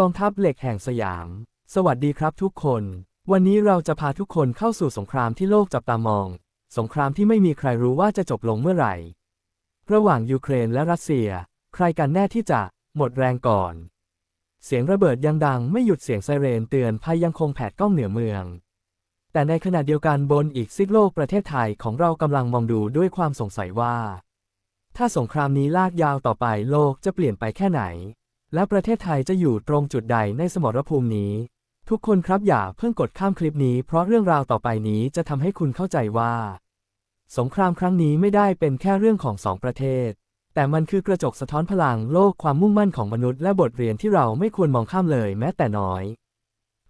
กองทัพเหล็กแห่งสยาม สวัสดีครับทุกคน วันนี้เราจะพาทุกคนเข้าสู่สงครามที่โลกจับตามอง สงครามที่ไม่มีใครรู้ว่าจะจบลงเมื่อไหร่ ระหว่างยูเครนและรัสเซีย ใครกันแน่ที่จะหมดแรงก่อน เสียงระเบิดยังดังไม่หยุดเสียงไซเรนเตือนภัยยังคงแผดกล้องเหนือเมือง แต่ในขณะเดียวกันบนอีกซิกโลกประเทศไทยของเรากำลังมองดูด้วยความสงสัยว่า ถ้าสงครามนี้ลากยาวต่อไปโลกจะเปลี่ยนไปแค่ไหน และประเทศไทยจะอยู่ตรงจุดใดในสมรภูมินี้ ทุกคนครับอย่าเพิ่งกดข้ามคลิปนี้ เพราะเรื่องราวต่อไปนี้จะทำให้คุณเข้าใจว่า สงครามครั้งนี้ไม่ได้เป็นแค่เรื่องของสองประเทศ แต่มันคือกระจกสะท้อนพลังโลกความมุ่งมั่นของมนุษย์และบทเรียนที่เราไม่ควรมองข้ามเลยแม้แต่น้อย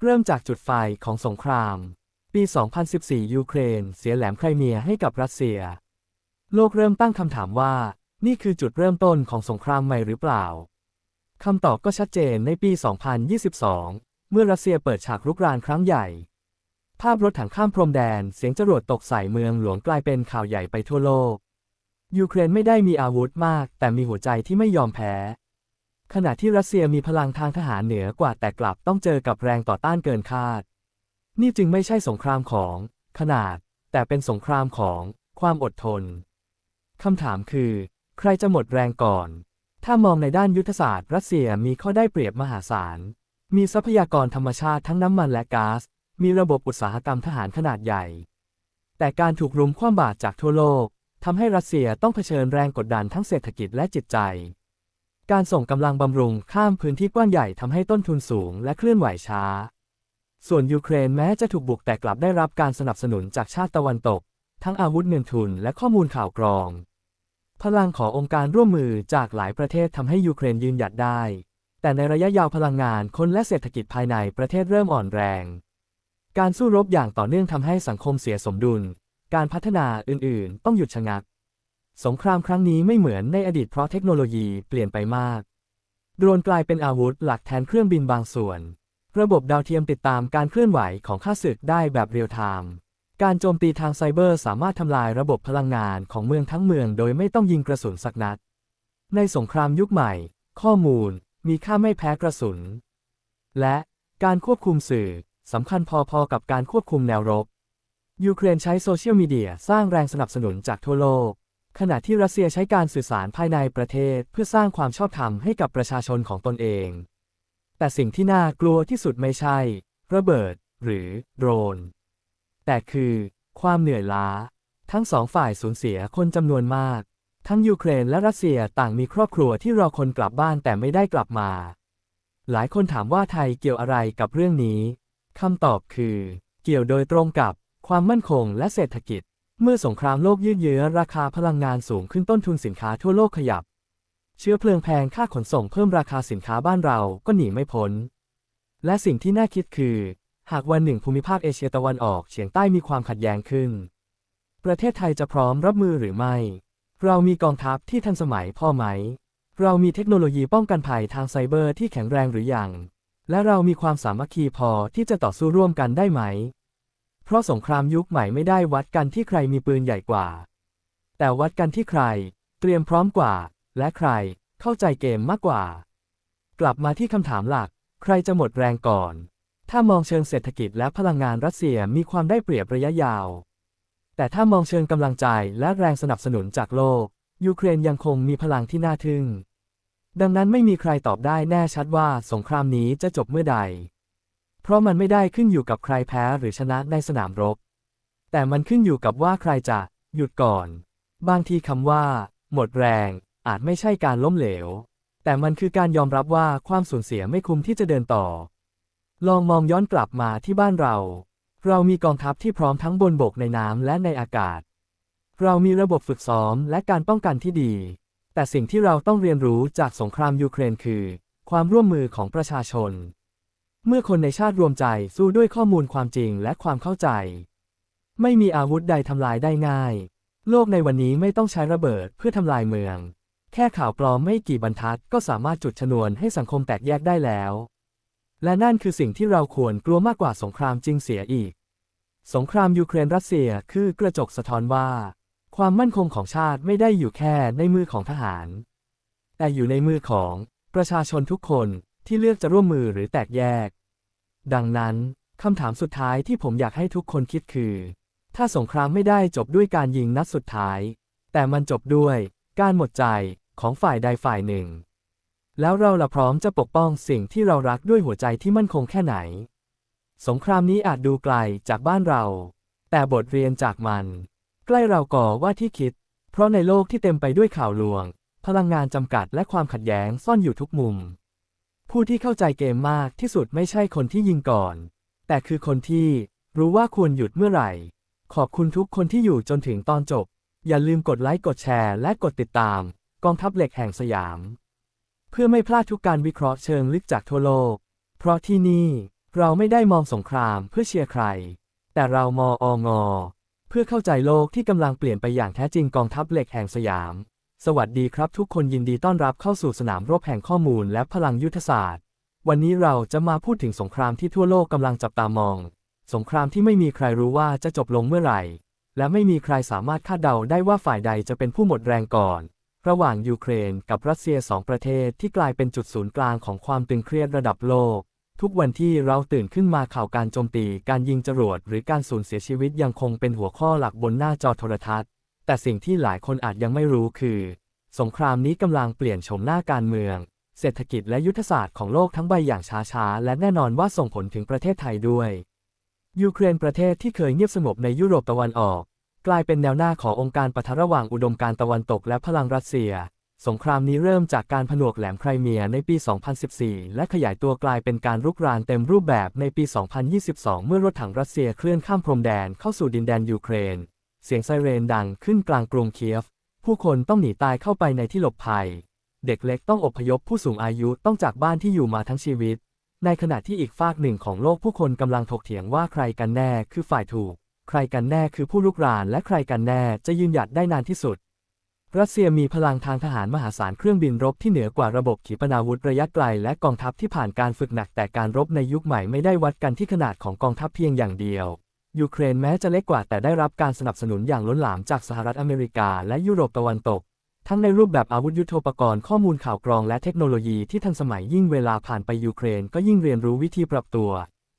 เริ่มจากจุดไฟของสงคราม ปี 2014 ยูเครน เสียแหลมไครเมียให้กับรัสเซีย โลกเริ่มตั้งคำถามว่า นี่คือจุดเริ่มต้นของสงครามใหม่หรือเปล่า คำตอบก็ชัดเจนในปี 2022 เมื่อรัสเซียเปิดฉากรุกรานครั้งใหญ่ ภาพรถถังข้ามพรมแดน เสียงจรวดตกใส่เมืองหลวงกลายเป็นข่าวใหญ่ไปทั่วโลก ยูเครนไม่ได้มีอาวุธมาก แต่มีหัวใจที่ไม่ยอมแพ้ ขณะที่รัสเซียมีพลังทางทหารเหนือกว่าแต่กลับต้องเจอกับแรงต่อต้านเกินคาด นี่จึงไม่ใช่สงครามของ ขนาด แต่เป็นสงครามของความอดทนคำถามคือ ใครจะหมดแรงก่อน ถ้ามองในด้านยุทธศาสตร์ รัสเซียมีข้อได้เปรียบมหาศาล มีทรัพยากรธรรมชาติทั้งน้ำมันและก๊าซ มีระบบอุตสาหกรรมทหารขนาดใหญ่ แต่การถูกรุมคว่ำบาตรจากทั่วโลกทำให้รัสเซียต้องเผชิญแรงกดดันทั้งเศรษฐกิจและจิตใจ การส่งกำลังบำรุงข้ามพื้นที่กว้างใหญ่ทำให้ต้นทุนสูงและเคลื่อนไหวช้า ส่วนยูเครนแม้จะถูกบุกแต่กลับได้รับการสนับสนุนจากชาติตะวันตก ทั้งอาวุธเงินทุนและข้อมูลข่าวกรอง พลังขององค์การร่วมมือจากหลายประเทศทำให้ยูเครนยืนหยัดได้ แต่ในระยะยาวพลังงานคนและเศรษฐกิจภายในประเทศเริ่มอ่อนแรง การสู้รบอย่างต่อเนื่องทำให้สังคมเสียสมดุล การพัฒนาอื่นๆ ต้องหยุดชะงัก สงครามครั้งนี้ไม่เหมือนในอดีตเพราะเทคโนโลยีเปลี่ยนไปมาก โดรนกลายเป็นอาวุธหลักแทนเครื่องบินบางส่วน ระบบดาวเทียมติดตามการเคลื่อนไหวของข้าศึกได้แบบเรียลไทม์ การโจมตีทางไซเบอร์สามารถทำลายระบบพลังงานของเมืองทั้งเมืองโดยไม่ต้องยิงกระสุนสักนัด ในสงครามยุคใหม่ ข้อมูลมีค่าไม่แพ้กระสุน และการควบคุมสื่อสำคัญพอๆกับการควบคุมแนวรบ ยูเครนใช้โซเชียลมีเดียสร้างแรงสนับสนุนจากทั่วโลก ขณะที่รัสเซียใช้การสื่อสารภายในประเทศเพื่อสร้างความชอบธรรมให้กับประชาชนของตนเอง แต่สิ่งที่น่ากลัวที่สุดไม่ใช่ ระเบิด หรือโดรน แต่คือ ความเหนื่อยล้า ทั้งสองฝ่ายสูญเสียคนจำนวนมาก ทั้งยูเครนและรัสเซียต่างมีครอบครัวที่รอคนกลับบ้านแต่ไม่ได้กลับมา หลายคนถามว่าไทยเกี่ยวอะไรกับเรื่องนี้คำตอบคือ เกี่ยวโดยตรงกับความมั่นคงและเศรษฐกิจ เมื่อสงครามโลกยืดเยื้อราคาพลังงานสูงขึ้นต้นทุนสินค้าทั่วโลกขยับ เชื้อเพลิงแพงค่าขนส่งเพิ่มราคาสินค้าบ้านเราก็หนีไม่พ้น และสิ่งที่น่าคิดคือ หากวันหนึ่งภูมิภาคเอเชียตะวันออกเฉียงใต้มีความขัดแย้งขึ้น ประเทศไทยจะพร้อมรับมือหรือไม่ เรามีกองทัพที่ทันสมัยพอไหม เรามีเทคโนโลยีป้องกันภัยทางไซเบอร์ที่แข็งแรงหรือยัง และเรามีความสามัคคีพอที่จะต่อสู้ร่วมกันได้ไหม เพราะสงครามยุคใหม่ไม่ได้วัดกันที่ใครมีปืนใหญ่กว่า แต่วัดกันที่ใคร เตรียมพร้อมกว่า และใครเข้าใจเกมมากกว่า กลับมาที่คำถามหลัก ใครจะหมดแรงก่อน ถ้ามองเชิงเศรษฐกิจและพลังงานรัสเซียมีความได้เปรียบระยะยาว แต่ถ้ามองเชิงกำลังใจและแรงสนับสนุนจากโลก ยูเครนยังคงมีพลังที่น่าทึ่ง ดังนั้นไม่มีใครตอบได้แน่ชัดว่าสงครามนี้จะจบเมื่อใด เพราะมันไม่ได้ขึ้นอยู่กับใครแพ้หรือชนะในสนามรบ แต่มันขึ้นอยู่กับว่าใครจะหยุดก่อน บางทีคำว่า หมดแรง อาจไม่ใช่การล้มเหลว แต่มันคือการยอมรับว่าความสูญเสียไม่คุ้มที่จะเดินต่อ ลองมองย้อนกลับมาที่บ้านเรา เรามีกองทัพที่พร้อมทั้งบนบกในน้ำและในอากาศ เรามีระบบฝึกซ้อมและการป้องกันที่ดี แต่สิ่งที่เราต้องเรียนรู้จากสงครามยูเครนคือ ความร่วมมือของประชาชน เมื่อคนในชาติรวมใจสู้ด้วยข้อมูลความจริงและความเข้าใจ ไม่มีอาวุธใดทำลายได้ง่าย โลกในวันนี้ไม่ต้องใช้ระเบิดเพื่อทำลายเมือง แค่ข่าวปลอมไม่กี่บรรทัดก็สามารถจุดชนวนให้สังคมแตกแยกได้แล้ว และนั่นคือสิ่งที่เราควรกลัวมากกว่าสงครามจริงเสียอีก สงครามยูเครนรัสเซียคือกระจกสะท้อนว่า ความมั่นคงของชาติไม่ได้อยู่แค่ในมือของทหาร แต่อยู่ในมือของประชาชนทุกคนที่เลือกจะร่วมมือหรือแตกแยก ดังนั้นคำถามสุดท้ายที่ผมอยากให้ทุกคนคิดคือ ถ้าสงครามไม่ได้จบด้วยการยิงนัดสุดท้าย แต่มันจบด้วยการหมดใจของฝ่ายใดฝ่ายหนึ่ง แล้วเราละพร้อมจะปกป้องสิ่งที่เรารักด้วยหัวใจที่มั่นคงแค่ไหน สงครามนี้อาจดูไกลจากบ้านเรา แต่บทเรียนจากมัน ใกล้เราก่อว่าที่คิด เพราะในโลกที่เต็มไปด้วยข่าวลวง พลังงานจำกัดและความขัดแย้งซ่อนอยู่ทุกมุม ผู้ที่เข้าใจเกมมากที่สุดไม่ใช่คนที่ยิงก่อน แต่คือคนที่รู้ว่าควรหยุดเมื่อไหร่ ขอบคุณทุกคนที่อยู่จนถึงตอนจบ อย่าลืมกดไลค์กดแชร์และกดติดตาม กองทัพเหล็กแห่งสยาม เพื่อไม่พลาดทุกการวิเคราะห์เชิงลึกจากทั่วโลก เพราะที่นี่เราไม่ได้มองสงครามเพื่อเชียร์ใคร แต่เรามององอ เพื่อเข้าใจโลกที่กำลังเปลี่ยนไปอย่างแท้จริงกองทัพเหล็กแห่งสยาม สวัสดีครับทุกคนยินดีต้อนรับเข้าสู่สนามรบแห่งข้อมูลและพลังยุทธศาสตร์ วันนี้เราจะมาพูดถึงสงครามที่ทั่วโลกกำลังจับตามอง สงครามที่ไม่มีใครรู้ว่าจะจบลงเมื่อไหร่ และไม่มีใครสามารถคาดเดาได้ว่าฝ่ายใดจะเป็นผู้หมดแรงก่อน ระหว่างยูเครนกับรัสเซียสองประเทศที่กลายเป็นจุดศูนย์กลางของความตึงเครียดระดับโลก ทุกวันที่เราตื่นขึ้นมาข่าวการโจมตี การยิงจรวดหรือการสูญเสียชีวิตยังคงเป็นหัวข้อหลักบนหน้าจอโทรทัศน์ แต่สิ่งที่หลายคนอาจยังไม่รู้คือ สงครามนี้กำลังเปลี่ยนโฉมหน้าการเมือง เศรษฐกิจและยุทธศาสตร์ของโลกทั้งใบอย่างช้าๆและแน่นอนว่าส่งผลถึงประเทศไทยด้วยยูเครนประเทศที่เคยเงียบสงบในยุโรปตะวันออก กลายเป็นแนวหน้าขององค์การปะทะระหว่างอุดมการตะวันตกและพลังรัสเซีย สงครามนี้เริ่มจากการผนวกแหลมไครเมียในปี 2014 และขยายตัวกลายเป็นการรุกรานเต็มรูปแบบในปี 2022 เมื่อรถถังรัสเซียเคลื่อนข้ามพรมแดนเข้าสู่ดินแดนยูเครน เสียงไซเรนดังขึ้นกลางกรุงเคียฟ ผู้คนต้องหนีตายเข้าไปในที่หลบภัย เด็กเล็กต้องอพยพผู้สูงอายุต้องจากบ้านที่อยู่มาทั้งชีวิต ในขณะที่อีกฝากหนึ่งของโลกผู้คนกำลังถกเถียงว่าใครกันแน่คือฝ่ายถูก ใครกันแน่คือผู้ลุกรานและใครกันแน่จะยืนหยัดได้นานที่สุด รัสเซียมีพลังทางทหารมหาศาลเครื่องบินรบที่เหนือกว่าระบบขีปนาวุธระยะไกลและกองทัพที่ผ่านการฝึกหนักแต่การรบในยุคใหม่ไม่ได้วัดกันที่ขนาดของกองทัพเพียงอย่างเดียว ยูเครนแม้จะเล็กกว่าแต่ได้รับการสนับสนุนอย่างล้นหลามจากสหรัฐอเมริกาและยุโรปตะวันตก ทั้งในรูปแบบอาวุธยุโทโธปกรณ์ข้อมูลข่าวกรองและเทคโนโลยีที่ทันสมัยยิ่งเวลาผ่านไปยูเครนก็ยิ่งเรียนรู้วิธีปรับตัว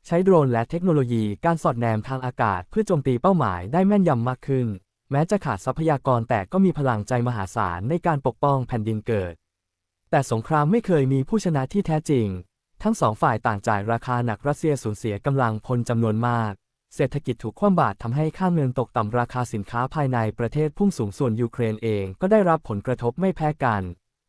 ใช้โดรนและเทคโนโลยีการสอดแนมทางอากาศเพื่อโจมตีเป้าหมายได้แม่นยำมากขึ้น แม้จะขาดทรัพยากรแต่ก็มีพลังใจมหาศาลในการปกป้องแผ่นดินเกิด แต่สงครามไม่เคยมีผู้ชนะที่แท้จริง ทั้งสองฝ่ายต่างจ่ายราคาหนักรัสเซียสูญเสียกำลังพลจำนวนมาก เศรษฐกิจถูกคว่ำบาตรทำให้ค่าเงินตกต่ำราคาสินค้าภายในประเทศพุ่งสูงส่วนยูเครนเองก็ได้รับผลกระทบไม่แพ้กัน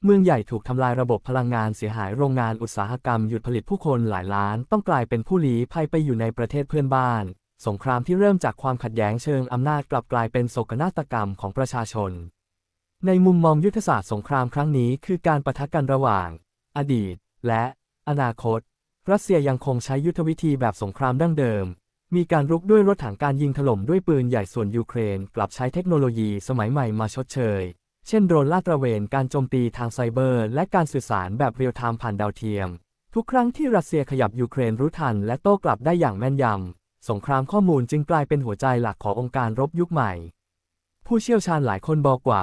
เมืองใหญ่ถูกทำลายระบบพลังงานเสียหายโรงงานอุตสาหกรรมหยุดผลิตผู้คนหลายล้าน ต้องกลายเป็นผู้ลี้ภัยไปอยู่ในประเทศเพื่อนบ้าน สงครามที่เริ่มจากความขัดแย้งเชิงอำนาจกลับกลายเป็นโศกนาฏกรรมของประชาชน ในมุมมองยุทธศาสตร์สงครามครั้งนี้คือการปะทะกันระหว่าง อดีต และอนาคต รัสเซียยังคงใช้ยุทธวิธีแบบสงครามดั้งเดิม มีการรุกด้วยรถถังการยิงถล่มด้วยปืนใหญ่ส่วนยูเครน กลับใช้เทคโนโลยีสมัยใหม่มาชดเชย เช่นโดรนลาดตระเวน การโจมตีทางไซเบอร์ และการสื่อสารแบบเรียลไทม์ผ่านดาวเทียม ทุกครั้งที่รัสเซียขยับยูเครนรู้ทัน และโต้กลับได้อย่างแม่นยำ สงครามข้อมูลจึงกลายเป็นหัวใจหลักขององค์การรบยุคใหม่ ผู้เชี่ยวชาญหลายคนบอกว่า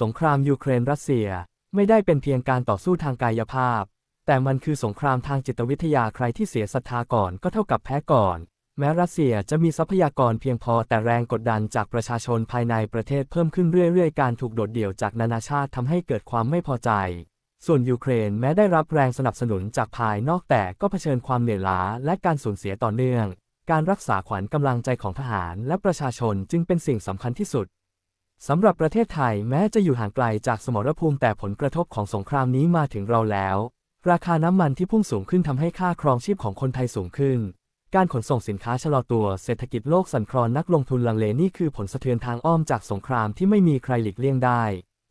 สงครามยูเครนรัสเซียไม่ได้เป็นเพียงการต่อสู้ทางกายภาพ แต่มันคือสงครามทางจิตวิทยาใครที่เสียศรัทธาก่อนก็เท่ากับแพ้ก่อน แม้รัสเซียจะมีทรัพยากรเพียงพอแต่แรงกดดันจากประชาชนภายในประเทศเพิ่มขึ้นเรื่อยๆ การถูกโดดเดี่ยวจากนานาชาติทำให้เกิดความไม่พอใจ ส่วนยูเครนแม้ได้รับแรงสนับสนุนจากภายนอกแต่ก็เผชิญความเหนื่อยล้าและการสูญเสียต่อเนื่อง การรักษาขวัญกำลังใจของทหารและประชาชนจึงเป็นสิ่งสำคัญที่สุดสำหรับประเทศไทยแม้จะอยู่ห่างไกลจากสมรภูมิแต่ผลกระทบของสงครามนี้มาถึงเราแล้ว ราคาน้ำมันที่พุ่งสูงขึ้นทำให้ค่าครองชีพของคนไทยสูงขึ้น การขนส่งสินค้าชะลอตัว เศรษฐกิจโลกสั่นคลอนนักลงทุนลังเลนี่คือผลสะเทือนทางอ้อมจากสงครามที่ไม่มีใครหลีกเลี่ยงได้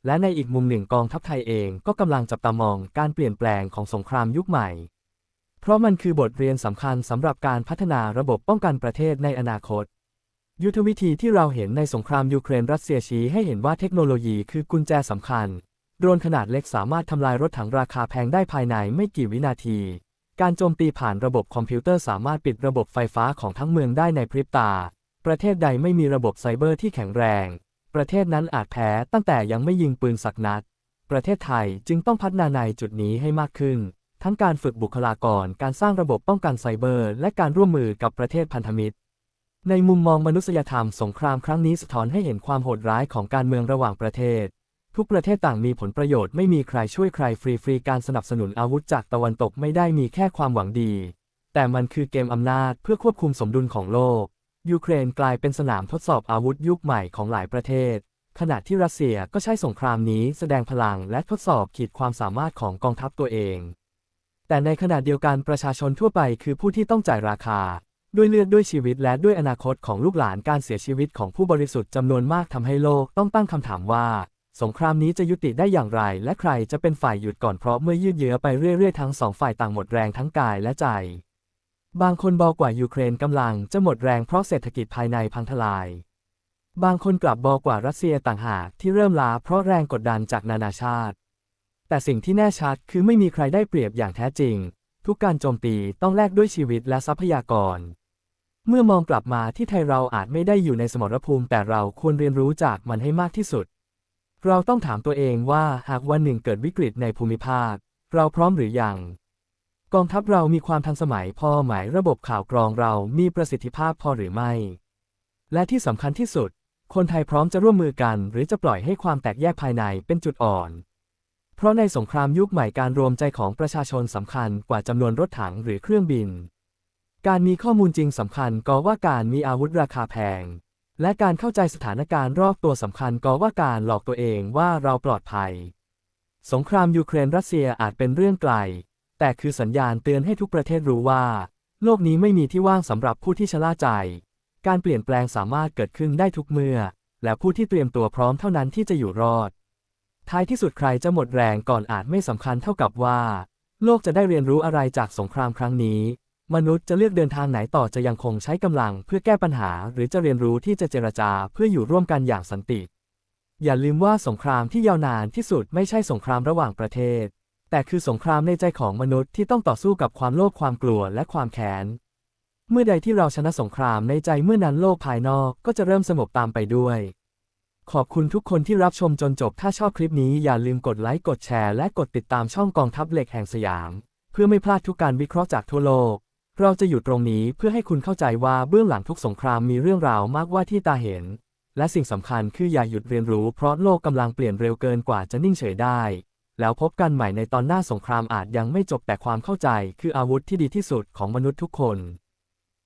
และในอีกมุมหนึ่งกองทัพไทยเองก็กำลังจับตามองการเปลี่ยนแปลงของสงครามยุคใหม่ เพราะมันคือบทเรียนสำคัญสำหรับการพัฒนาระบบป้องกันประเทศในอนาคต ยุทธวิธีที่เราเห็นในสงครามยูเครนรัสเซียชี้ให้เห็นว่าเทคโนโลยีคือกุญแจสำคัญโดรนขนาดเล็กสามารถทำลายรถถังราคาแพงได้ภายในไม่กี่วินาที การโจมตีผ่านระบบคอมพิวเตอร์สามารถปิดระบบไฟฟ้าของทั้งเมืองได้ในพริบตา ประเทศใดไม่มีระบบไซเบอร์ที่แข็งแรง ประเทศนั้นอาจแพ้ตั้งแต่ยังไม่ยิงปืนสักนัด ประเทศไทยจึงต้องพัฒนาในจุดนี้ให้มากขึ้น ทั้งการฝึกบุคลากร การสร้างระบบป้องกันไซเบอร์ และการร่วมมือกับประเทศพันธมิตร ในมุมมองมนุษยธรรมสงครามครั้งนี้สะท้อนให้เห็นความโหดร้ายของการเมืองระหว่างประเทศ ทุกประเทศต่างมีผลประโยชน์ไม่มีใครช่วยใครฟรีๆการสนับสนุนอาวุธจากตะวันตกไม่ได้มีแค่ความหวังดี แต่มันคือเกมอำนาจเพื่อควบคุมสมดุลของโลก ยูเครนกลายเป็นสนามทดสอบอาวุธยุคใหม่ของหลายประเทศ ขณะที่รัสเซียก็ใช้สงครามนี้แสดงพลังและทดสอบขีดความสามารถของกองทัพตัวเอง แต่ในขณะเดียวกันประชาชนทั่วไปคือผู้ที่ต้องจ่ายราคา ด้วยเลือดด้วยชีวิตและด้วยอนาคตของลูกหลานการเสียชีวิตของผู้บริสุทธิ์จำนวนมากทำให้โลกต้องตั้งคำถามว่า สงครามนี้จะยุติได้อย่างไร และใครจะเป็นฝ่ายหยุดก่อนเพราะเมื่อยืดเยื้อไปเรื่อยๆทั้งสองฝ่ายต่างหมดแรงทั้งกายและใจ บางคนบอกว่ายูเครนกำลังจะหมดแรงเพราะเศรษฐกิจภายในพังทลาย บางคนกลับบอกว่ารัสเซียต่างหากที่เริ่มล้าเพราะแรงกดดันจากนานาชาติ แต่สิ่งที่แน่ชัดคือไม่มีใครได้เปรียบอย่างแท้จริง ทุกการโจมตีต้องแลกด้วยชีวิตและทรัพยากรเมื่อมองกลับมาที่ไทยเราอาจไม่ได้อยู่ในสมรภูมิแต่เราควรเรียนรู้จากมันให้มากที่สุด เราต้องถามตัวเองว่าหากวันหนึ่งเกิดวิกฤตในภูมิภาค เราพร้อมหรือยัง กองทัพเรามีความทันสมัยพอไหมระบบข่าวกรองเรามีประสิทธิภาพพอหรือไม่ และที่สำคัญที่สุด คนไทยพร้อมจะร่วมมือกันหรือจะปล่อยให้ความแตกแยกภายในเป็นจุดอ่อน เพราะในสงครามยุคใหม่การรวมใจของประชาชนสำคัญกว่าจำนวนรถถังหรือเครื่องบิน การมีข้อมูลจริงสำคัญก็ว่าการมีอาวุธราคาแพง และการเข้าใจสถานการณ์รอบตัวสำคัญก็ว่าการหลอกตัวเองว่าเราปลอดภัย สงครามยูเครนรัสเซียอาจเป็นเรื่องไกล แต่คือสัญญาณเตือนให้ทุกประเทศรู้ว่า โลกนี้ไม่มีที่ว่างสำหรับผู้ที่ชะล่าใจ การเปลี่ยนแปลงสามารถเกิดขึ้นได้ทุกเมื่อ และผู้ที่เตรียมตัวพร้อมเท่านั้นที่จะอยู่รอด ท้ายที่สุดใครจะหมดแรงก่อนอาจไม่สำคัญเท่ากับว่า โลกจะได้เรียนรู้อะไรจากสงครามครั้งนี้ มนุษย์จะเลือกเดินทางไหนต่อจะยังคงใช้กำลังเพื่อแก้ปัญหา หรือจะเรียนรู้ที่จะเจรจาเพื่ออยู่ร่วมกันอย่างสันติ อย่าลืมว่าสงครามที่ยาวนานที่สุดไม่ใช่สงครามระหว่างประเทศ แต่คือสงครามในใจของมนุษย์ที่ต้องต่อสู้กับความโลภความกลัวและความแค้นเมื่อใดที่เราชนะสงครามในใจเมื่อนั้นโลกภายนอกก็จะเริ่มสงบตามไปด้วย ขอบคุณทุกคนที่รับชมจนจบถ้าชอบคลิปนี้อย่าลืมกดไลค์กดแชร์และกดติดตามช่องกองทัพเหล็กแห่งสยาม เพื่อไม่พลาดทุกการวิเคราะห์จากทั่วโลก เราจะอยู่ตรงนี้เพื่อให้คุณเข้าใจว่าเบื้องหลังทุกสงครามมีเรื่องราวมากว่าที่ตาเห็น และสิ่งสำคัญคืออย่าหยุดเรียนรู้เพราะโลกกำลังเปลี่ยนเร็วเกินกว่าจะนิ่งเฉยได้ แล้วพบกันใหม่ในตอนหน้าสงครามอาจยังไม่จบแต่ความเข้าใจคืออาวุธที่ดีที่สุดของมนุษย์ทุกคน